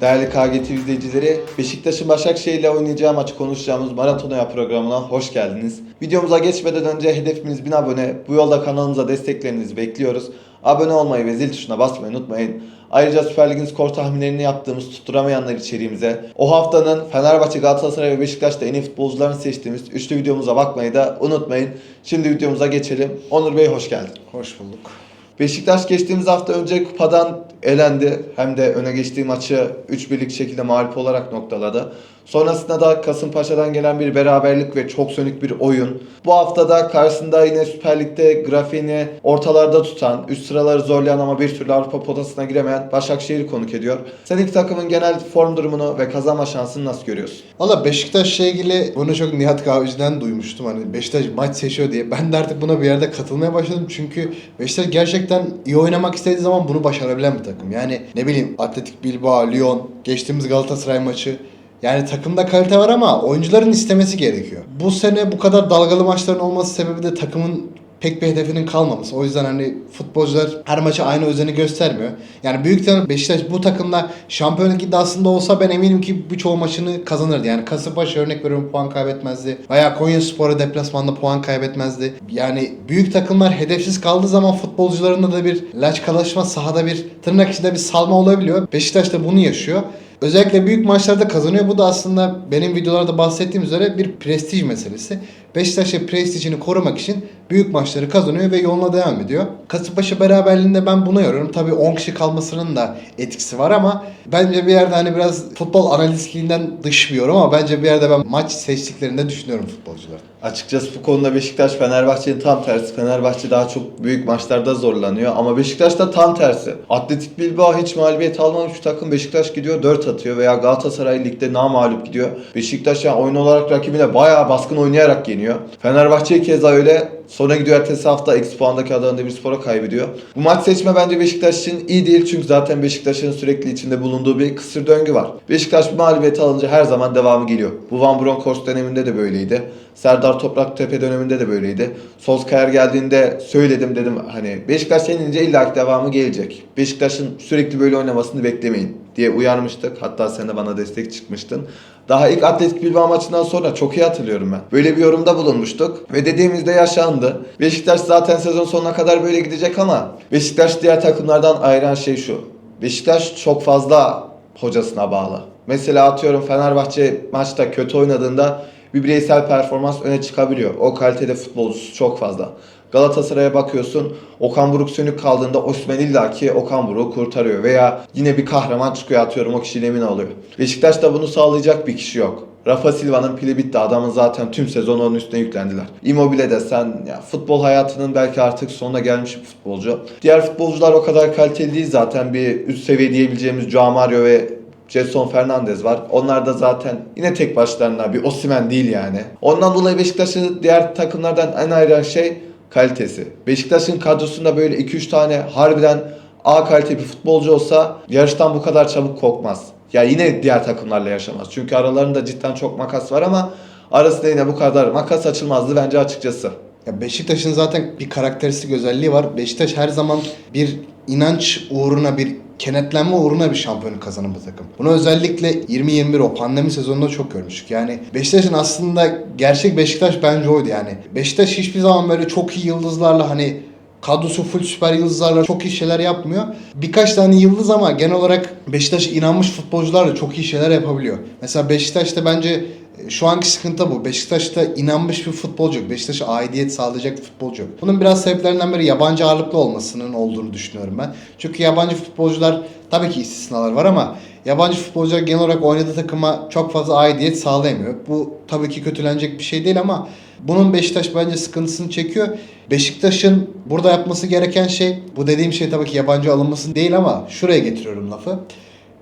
Değerli KGT izleyicileri, Beşiktaş'ın Başakşehir ile oynayacağı maçı konuşacağımız Maratonoya programına hoş geldiniz. Videomuza geçmeden önce hedefimiz 1000 abone. Bu yolda kanalımıza desteklerinizi bekliyoruz. Abone olmayı ve zil tuşuna basmayı unutmayın. Ayrıca Süper Lig'in skor tahminlerini yaptığımız tutturamayanlar içeriğimize, o haftanın Fenerbahçe, Galatasaray ve Beşiktaş'ta en iyi futbolcularını seçtiğimiz üçlü videomuza bakmayı da unutmayın. Şimdi videomuza geçelim. Onur Bey hoş geldin. Hoş bulduk. Beşiktaş geçtiğimiz hafta önce kupadan elendi. Hem de öne geçtiği maçı 3-1'lik şekilde mağlup olarak noktaladı. Sonrasında da Kasımpaşa'dan gelen bir beraberlik ve çok sönük bir oyun. Bu hafta da karşısında yine Süper Lig'de grafiğini ortalarda tutan, üst sıraları zorlayan ama bir türlü Avrupa potasına giremeyen Başakşehir'i konuk ediyor. Sen iki takımın genel form durumunu ve kazanma şansını nasıl görüyorsun? Valla Beşiktaş'la ilgili bunu çok Nihat Kahveci'den duymuştum. Hani Beşiktaş maç seçiyor diye. Ben de artık buna bir yerde katılmaya başladım. Çünkü Beşiktaş gerçekten iyi oynamak istediği zaman bunu başarabilen bir takım. Yani ne bileyim Atletik Bilbao, Lyon, geçtiğimiz Galatasaray maçı. Yani takımda kalite var ama oyuncuların istemesi gerekiyor. Bu sene bu kadar dalgalı maçların olması sebebi de takımın pek bir hedefinin kalmaması. O yüzden hani futbolcular her maça aynı özeni göstermiyor. Yani büyük ihtimalle Beşiktaş bu takımla şampiyonluk iddiasında olsa ben eminim ki birçoğu maçını kazanırdı. Yani Kasımpaşa örnek veriyorum puan kaybetmezdi. Veya Konyaspor'a deplasmanda puan kaybetmezdi. Yani büyük takımlar hedefsiz kaldığı zaman futbolcularında da bir laçkalaşma, sahada bir tırnak içinde bir salma olabiliyor. Beşiktaş da bunu yaşıyor. Özellikle büyük maçlarda kazanıyor. Bu da aslında benim videolarda bahsettiğim üzere bir prestij meselesi. Beşiktaş'ın prestijini korumak için büyük maçları kazanıyor ve yoluna devam ediyor. Kasımpaşa beraberliğinde ben buna yoruyorum. Tabii 10 kişi kalmasının da etkisi var ama bence bir yerde hani biraz futbol analistliğinden dışmıyorum ama bence bir yerde ben maç seçtiklerini de düşünüyorum futbolcuların. Açıkçası bu konuda Beşiktaş Fenerbahçe'nin tam tersi. Fenerbahçe daha çok büyük maçlarda zorlanıyor ama Beşiktaş da tam tersi. Atletik Bilbao hiç mağlubiyet almamış bir takım. Beşiktaş gidiyor 4 atıyor veya Galatasaray ligde namağlup gidiyor. Beşiktaş yani oyun olarak rakibine bayağı baskın oynayarak yeniyor. Fenerbahçe keza öyle. Sonra gidiyor ertesi hafta eksi puandaki Adana Demirspor'a kaybediyor. Bu maç seçme bence Beşiktaş için iyi değil çünkü zaten Beşiktaş'ın sürekli içinde bulunduğu bir kısır döngü var. Beşiktaş bu mağlubiyeti alınca her zaman devamı geliyor. Bu Van Bronckhorst döneminde de böyleydi. Serdar Topraktepe döneminde de böyleydi. Solskjaer geldiğinde söyledim dedim hani Beşiktaş yenince illaki devamı gelecek. Beşiktaş'ın sürekli böyle oynamasını beklemeyin diye uyarmıştık. Hatta sen de bana destek çıkmıştın. Daha ilk Atletik Bilbao maçından sonra çok iyi hatırlıyorum ben. Böyle bir yorumda bulunmuştuk ve dediğimizde yaşandı. Beşiktaş zaten sezon sonuna kadar böyle gidecek ama Beşiktaş diğer takımlardan ayıran şey şu. Beşiktaş çok fazla hocasına bağlı. Mesela atıyorum Fenerbahçe maçta kötü oynadığında bir bireysel performans öne çıkabiliyor. O kalitede futbolcusu çok fazla. Galatasaray'a bakıyorsun Okan Buruk sönük kaldığında Osman illaki Okan Buruk'u kurtarıyor. Veya yine bir kahraman çıkıyor atıyorum o kişiyle emin oluyor. Beşiktaş'ta bunu sağlayacak bir kişi yok. Rafa Silva'nın pili bitti. Adamın zaten tüm sezon onun üstüne yüklendiler. Immobile de sen ya futbol hayatının belki artık sonuna gelmiş bir futbolcu. Diğer futbolcular o kadar kaliteli değil zaten. Bir üst seviye diyebileceğimiz Joao Mario ve Jetson Fernandez var. Onlar da zaten yine tek başlarına bir Osimhen değil yani. Ondan dolayı Beşiktaş'ı diğer takımlardan en ayıran şey kalitesi. Beşiktaş'ın kadrosunda böyle 2-3 tane harbiden A kalite bir futbolcu olsa yarıştan bu kadar çabuk kokmaz. Ya yine diğer takımlarla yaşamaz. Çünkü aralarında cidden çok makas var ama arasında yine bu kadar makas açılmazdı bence açıkçası. Ya Beşiktaş'ın zaten bir karakteristik özelliği var. Beşiktaş her zaman bir inanç uğruna bir kenetlenme uğruna bir şampiyonluk kazanan bir takım. Bunu özellikle 20-21 o pandemi sezonunda çok görmüştük. Yani Beşiktaş'ın aslında gerçek Beşiktaş bence oydu yani. Beşiktaş hiçbir zaman böyle çok iyi yıldızlarla hani kadrosu full süper yıldızlarla çok iyi şeyler yapmıyor. Birkaç tane yıldız ama genel olarak Beşiktaş inanmış futbolcularla çok iyi şeyler yapabiliyor. Mesela Beşiktaş'ta bence şu anki sıkıntı bu. Beşiktaş'ta inanmış bir futbolcu yok. Beşiktaş'a aidiyet sağlayacak bir futbolcu yok. Bunun biraz sebeplerinden biri yabancı ağırlıklı olmasının olduğunu düşünüyorum ben. Çünkü yabancı futbolcular tabii ki istisnalar var ama yabancı futbolcular genel olarak oynadığı takıma çok fazla aidiyet sağlayamıyor. Bu tabii ki kötülenecek bir şey değil ama bunun Beşiktaş bence sıkıntısını çekiyor. Beşiktaş'ın burada yapması gereken şey, bu dediğim şey tabii ki yabancı alınması değil ama şuraya getiriyorum lafı.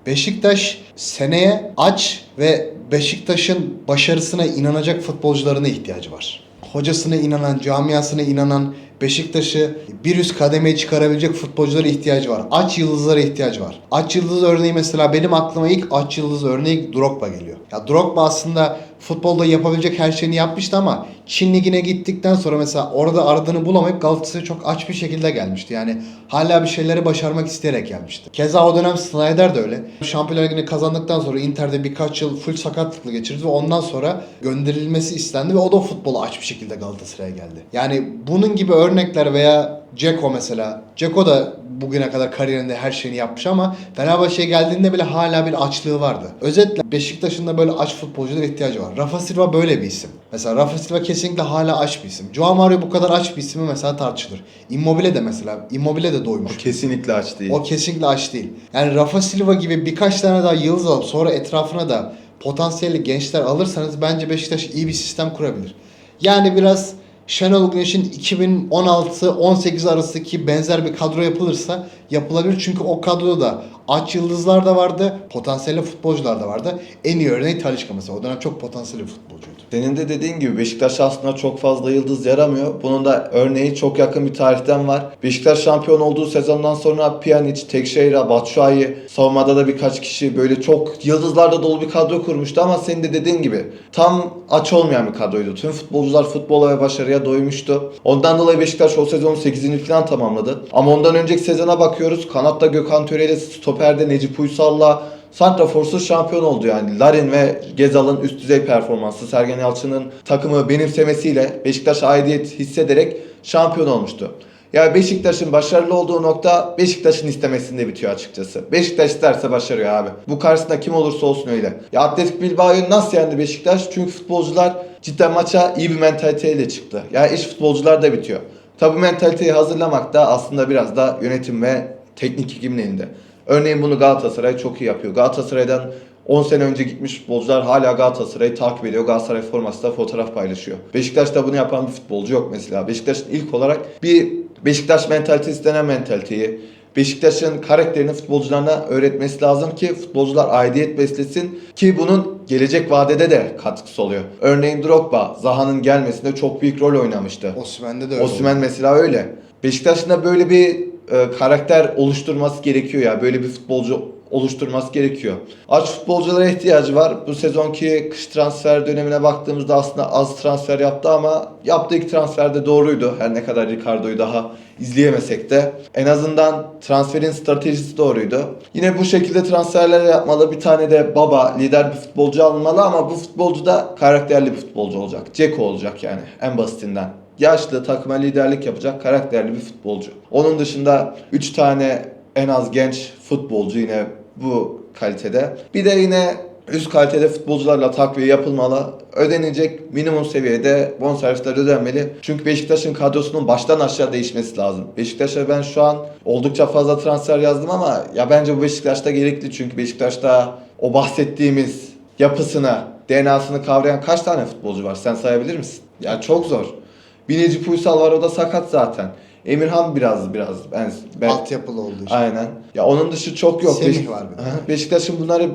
Beşiktaş seneye aç ve Beşiktaş'ın başarısına inanacak futbolcularına ihtiyacı var. Hocasına inanan, camiasına inanan, Beşiktaş'ı bir üst kademeye çıkarabilecek futbolculara ihtiyacı var. Aç yıldızlara ihtiyacı var. Aç yıldız örneği mesela benim aklıma ilk aç yıldız örneği Drogba geliyor. Ya Drogba aslında futbolda yapabilecek her şeyini yapmıştı ama Çin Ligi'ne gittikten sonra mesela orada aradığını bulamayıp Galatasaray çok aç bir şekilde gelmişti. Yani hala bir şeyleri başarmak isteyerek gelmişti. Keza o dönem Snyder de öyle. Şampiyonlar Ligi'ni kazandıktan sonra Inter'de birkaç yıl full sakatlıkla geçirdi ve ondan sonra gönderilmesi istendi ve o da futbolu aç bir şekilde Galatasaray'a geldi. Yani bunun gibi örnekler veya Ceko mesela. Ceko da bugüne kadar kariyerinde her şeyini yapmış ama Fenerbahçe'ye geldiğinde bile hala bir açlığı vardı. Özetle Beşiktaş'ın da böyle aç futbolculara ihtiyacı var. Rafa Silva böyle bir isim. Mesela Rafa Silva kesinlikle hala aç bir isim. Joao Mario bu kadar aç bir ismi mesela tartışılır. Immobile de mesela. Immobile de doymuş. Kesinlikle aç değil. O kesinlikle aç değil. Yani Rafa Silva gibi birkaç tane daha yıldız alıp sonra etrafına da potansiyelli gençler alırsanız bence Beşiktaş iyi bir sistem kurabilir. Yani biraz Şenol Güneş'in 2016-18 arasındaki benzer bir kadro yapılırsa yapılabilir. Çünkü o kadroda da aç yıldızlar da vardı, potansiyelli futbolcular da vardı. En iyi örneği Talisca mesela. O dönem çok potansiyelli futbolcuydu. Senin de dediğin gibi Beşiktaş aslında çok fazla yıldız yaramıyor. Bunun da örneği çok yakın bir tarihten var. Beşiktaş şampiyon olduğu sezondan sonra Pjanic, Tekşehir'e, Batshuayi, savunmada da birkaç kişi böyle çok yıldızlarla dolu bir kadro kurmuştu ama senin de dediğin gibi tam aç olmayan bir kadroydu. Tüm futbolcular futbola ve başarıya doymuştu. Ondan dolayı Beşiktaş o sezonu 8. falan tamamladı. Ama ondan önceki sezona bakıyoruz. Kanatta Gökhan Töre ile stoperde Necip Uysal'la Santraforsuz şampiyon oldu yani. Larin ve Gezal'ın üst düzey performansı, Sergen Yalçın'ın takımı benimsemesiyle Beşiktaş aidiyet hissederek şampiyon olmuştu. Ya Beşiktaş'ın başarılı olduğu nokta Beşiktaş'ın istemesinde bitiyor açıkçası. Beşiktaş isterse başarıyor abi. Bu karşısında kim olursa olsun öyle. Ya Atletik Bilbao'yu nasıl yendi Beşiktaş? Çünkü futbolcular cidden maça iyi bir mentaliteyle çıktı. Ya iş futbolcular da bitiyor. Tabi mentaliteyi hazırlamak da aslında biraz da yönetim ve teknik ekibin elinde. Örneğin bunu Galatasaray çok iyi yapıyor. Galatasaray'dan 10 sene önce gitmiş futbolcular hala Galatasaray'ı takip ediyor. Galatasaray formasında fotoğraf paylaşıyor. Beşiktaş'ta bunu yapan bir futbolcu yok mesela. Beşiktaş'ın ilk olarak bir Beşiktaş mentalitesi denen mentaliteyi, Beşiktaş'ın karakterini futbolcularına öğretmesi lazım ki futbolcular aidiyet beslesin ki bunun gelecek vadede de katkısı oluyor. Örneğin Drogba, Zaha'nın gelmesinde çok büyük rol oynamıştı. Osimhen'de de öyle Osimhen mesela öyle. Beşiktaş'ın da böyle bir e, karakter oluşturması gerekiyor ya. Böyle bir futbolcu oluşturması gerekiyor. Aç futbolculara ihtiyacı var. Bu sezonki kış transfer dönemine baktığımızda aslında az transfer yaptı ama yaptığı iki transfer de doğruydu. Her ne kadar Ricardo'yu daha izleyemesek de en azından transferin stratejisi doğruydu. Yine bu şekilde transferler yapmalı. Bir tane de baba, lider bir futbolcu alınmalı ama bu futbolcu da karakterli bir futbolcu olacak. Ceko olacak yani en basitinden yaşlı takıma liderlik yapacak karakterli bir futbolcu. Onun dışında 3 tane en az genç futbolcu yine bu kalitede. Bir de yine üst kalitede futbolcularla takviye yapılmalı. Ödenecek minimum seviyede bonservisler ödenmeli. Çünkü Beşiktaş'ın kadrosunun baştan aşağı değişmesi lazım. Beşiktaş'a ben şu an oldukça fazla transfer yazdım ama ya bence bu Beşiktaş'ta gerekli. Çünkü Beşiktaş'ta o bahsettiğimiz yapısını, DNA'sını kavrayan kaç tane futbolcu var? Sen sayabilir misin? Ya çok zor. Bir Necip Uysal var o da sakat zaten. Emirhan biraz biraz ben, ben Altyapılı olduğu için. aynen. Ya onun dışı çok yok. Semih var bir de. Beşiktaş'ın bunları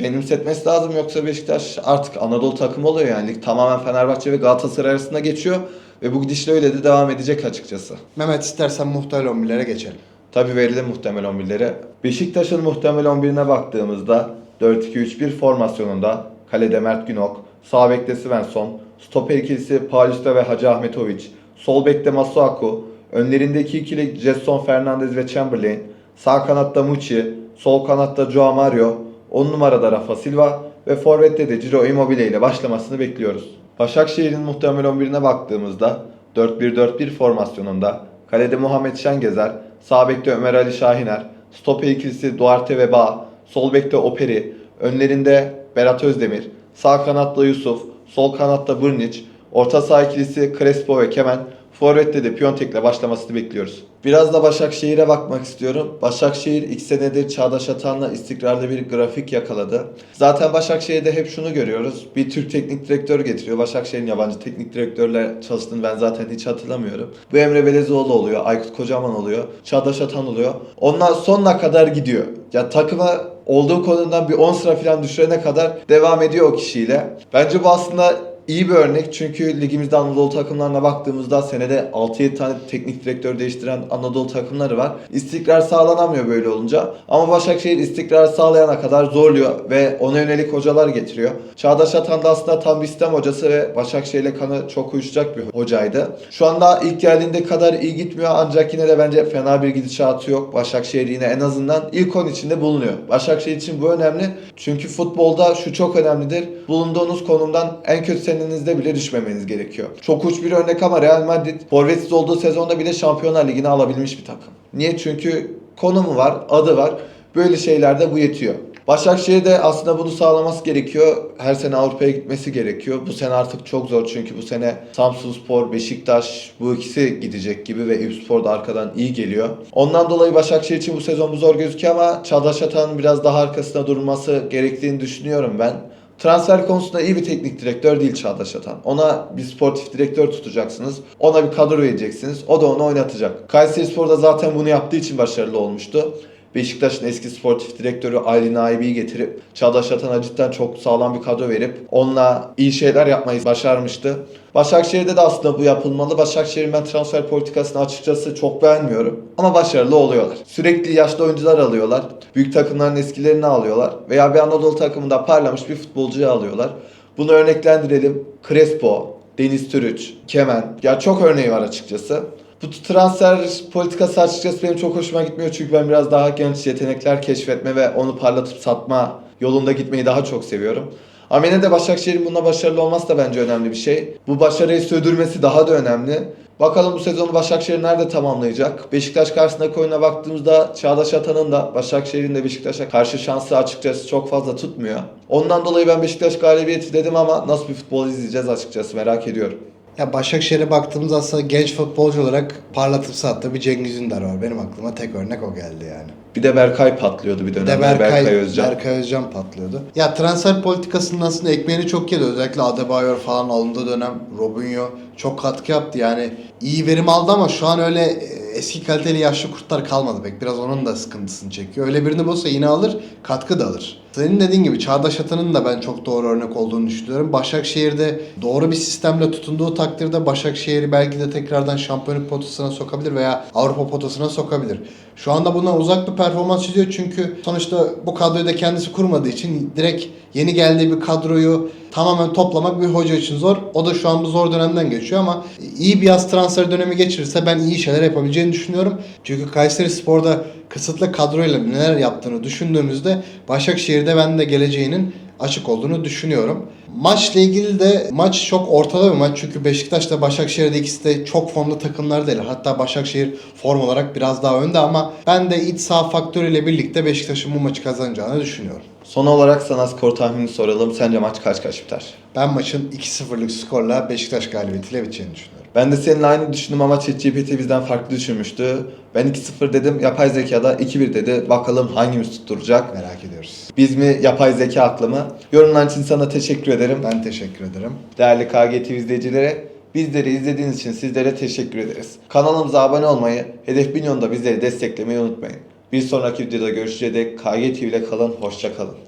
benimsetmesi lazım yoksa Beşiktaş artık Anadolu takımı oluyor yani. Lig tamamen Fenerbahçe ve Galatasaray arasında geçiyor ve bu gidişle öyle de devam edecek açıkçası. Mehmet istersen muhtemel 11'lere geçelim. Tabi verilir muhtemel 11'lere. Beşiktaş'ın muhtemel 11'ine baktığımızda 4-2-3-1 formasyonunda kalede Mert Günok, sağ bekte Svensson, stoper ikilisi Paulista ve Hacı Ahmetoviç, sol bekte Masuaku, önlerindeki ikili Jetson Fernandez ve Chamberlain, sağ kanatta Muçi, sol kanatta Joao Mario, 10 numarada Rafa Silva ve forvette de Ciro Immobile ile başlamasını bekliyoruz. Başakşehir'in muhtemel 11'ine baktığımızda 4-1-4-1 formasyonunda kalede Muhammed Şengezer, sağ bekte Ömer Ali Şahiner, stoper ikilisi Duarte ve Bağ, sol bekte Operi, önlerinde Berat Özdemir, sağ kanatta Yusuf, sol kanatta Brnic, orta saha ikilisi Crespo ve Kemen, Forvet'te de Piontek'le başlamasını bekliyoruz. Biraz da Başakşehir'e bakmak istiyorum. Başakşehir ilk senedir Çağdaş Atan'la istikrarlı bir grafik yakaladı. Zaten Başakşehir'de hep şunu görüyoruz. Bir Türk teknik direktör getiriyor. Başakşehir'in yabancı teknik direktörle çalıştığını ben zaten hiç hatırlamıyorum. Bu Emre Belezoğlu oluyor, Aykut Kocaman oluyor, Çağdaş Atan oluyor. Onlar sonuna kadar gidiyor. Ya takıma olduğu konumdan bir 10 sıra falan düşürene kadar devam ediyor o kişiyle. Bence bu aslında iyi bir örnek çünkü ligimizde Anadolu takımlarına baktığımızda senede 6-7 tane teknik direktör değiştiren Anadolu takımları var. İstikrar sağlanamıyor böyle olunca. Ama Başakşehir istikrar sağlayana kadar zorluyor ve ona yönelik hocalar getiriyor. Çağdaş Atan da aslında tam bir sistem hocası ve Başakşehir'le kanı çok uyuşacak bir hocaydı. Şu anda ilk geldiğinde kadar iyi gitmiyor ancak yine de bence fena bir gidişatı yok. Başakşehir yine en azından ilk 10 içinde bulunuyor. Başakşehir için bu önemli. Çünkü futbolda şu çok önemlidir. Bulunduğunuz konumdan en kötü seninizde bile düşmemeniz gerekiyor. Çok uç bir örnek ama Real Madrid forvetsiz olduğu sezonda bile Şampiyonlar Ligi'ni alabilmiş bir takım. Niye? Çünkü konumu var, adı var. Böyle şeylerde bu yetiyor. Başakşehir de aslında bunu sağlaması gerekiyor. Her sene Avrupa'ya gitmesi gerekiyor. Bu sene artık çok zor çünkü bu sene Samsunspor, Beşiktaş bu ikisi gidecek gibi ve Eyüpspor da arkadan iyi geliyor. Ondan dolayı Başakşehir için bu sezon bu zor gözüküyor ama Çağdaş Atan'ın biraz daha arkasında durması gerektiğini düşünüyorum ben. Transfer konusunda iyi bir teknik direktör değil Çağdaş Atan. Ona bir sportif direktör tutacaksınız. Ona bir kadro vereceksiniz. O da onu oynatacak. Kayserispor da zaten bunu yaptığı için başarılı olmuştu. Beşiktaş'ın eski sportif direktörü Aylin Aybi'yi getirip Çağdaş Atan'a cidden çok sağlam bir kadro verip onunla iyi şeyler yapmayı başarmıştı. Başakşehir'de de aslında bu yapılmalı. Başakşehir'in ben transfer politikasını açıkçası çok beğenmiyorum. Ama başarılı oluyorlar. Sürekli yaşlı oyuncular alıyorlar. Büyük takımların eskilerini alıyorlar. Veya bir Anadolu takımında parlamış bir futbolcuyu alıyorlar. Bunu örneklendirelim. Crespo, Deniz Türüç, Kemen. Ya çok örneği var açıkçası. Bu transfer politikası açıkçası benim çok hoşuma gitmiyor çünkü ben biraz daha genç yetenekler keşfetme ve onu parlatıp satma yolunda gitmeyi daha çok seviyorum. Ama de Başakşehir'in bunda başarılı olması da bence önemli bir şey. Bu başarıyı sürdürmesi daha da önemli. Bakalım bu sezonu Başakşehir nerede tamamlayacak? Beşiktaş karşısındaki oyuna baktığımızda Çağdaş Atan'ın da Başakşehir'in de Beşiktaş'a karşı şansı açıkçası çok fazla tutmuyor. Ondan dolayı ben Beşiktaş galibiyeti dedim ama nasıl bir futbol izleyeceğiz açıkçası merak ediyorum. Ya Başakşehir'e baktığımız aslında genç futbolcu olarak parlatıp sattığı bir Cengiz Ünder var. Benim aklıma tek örnek o geldi yani. Bir de Berkay patlıyordu bir Bir de. Berkay, Berkay, Özcan. Berkay Özcan patlıyordu. Ya transfer politikasının aslında ekmeğini çok yedi. Özellikle Adebayor falan alındığı dönem Robinho çok katkı yaptı. Yani iyi verim aldı ama şu an öyle e, eski kaliteli yaşlı kurtlar kalmadı pek. Biraz onun da sıkıntısını çekiyor. Öyle birini bulsa yine alır, katkı da alır. Senin dediğin gibi Çağdaş Atan'ın da ben çok doğru örnek olduğunu düşünüyorum. Başakşehir'de doğru bir sistemle tutunduğu takdirde Başakşehir'i belki de tekrardan şampiyonluk potasına sokabilir veya Avrupa potasına sokabilir. Şu anda bundan uzak bir performans çiziyor çünkü sonuçta bu kadroyu da kendisi kurmadığı için direkt yeni geldiği bir kadroyu tamamen toplamak bir hoca için zor. O da şu an bu zor dönemden geçiyor ama iyi bir yaz transfer dönemi geçirirse ben iyi şeyler yapabileceğini düşünüyorum. Çünkü Kayseri Spor'da kısıtlı kadroyla neler yaptığını düşündüğümüzde Başakşehir'de ben de geleceğinin açık olduğunu düşünüyorum. Maçla ilgili de maç çok ortada bir maç çünkü Beşiktaş'la Başakşehir'de ikisi de çok formda takımlar değil. Hatta Başakşehir form olarak biraz daha önde ama ben de iç saha faktörüyle birlikte Beşiktaş'ın bu maçı kazanacağını düşünüyorum. Son olarak sana skor tahmini soralım. Sence maç kaç kaç biter? Ben maçın 2-0'lık skorla Beşiktaş galibiyetiyle biteceğini düşünüyorum. Ben de seninle aynı düşündüm ama ChatGPT bizden farklı düşünmüştü. Ben 2-0 dedim, yapay zekada 2-1 dedi. Bakalım hangimiz tutturacak? Merak ediyoruz. Biz mi, yapay zeka aklı mı? Yorumlar için sana teşekkür ederim. Ben teşekkür ederim. Değerli KGTV izleyicileri, bizleri izlediğiniz için sizlere teşekkür ederiz. Kanalımıza abone olmayı, Hedef Milyon'da bizleri desteklemeyi unutmayın. Bir sonraki videoda görüşeceğiz dek KGTV ile kalın, hoşça kalın.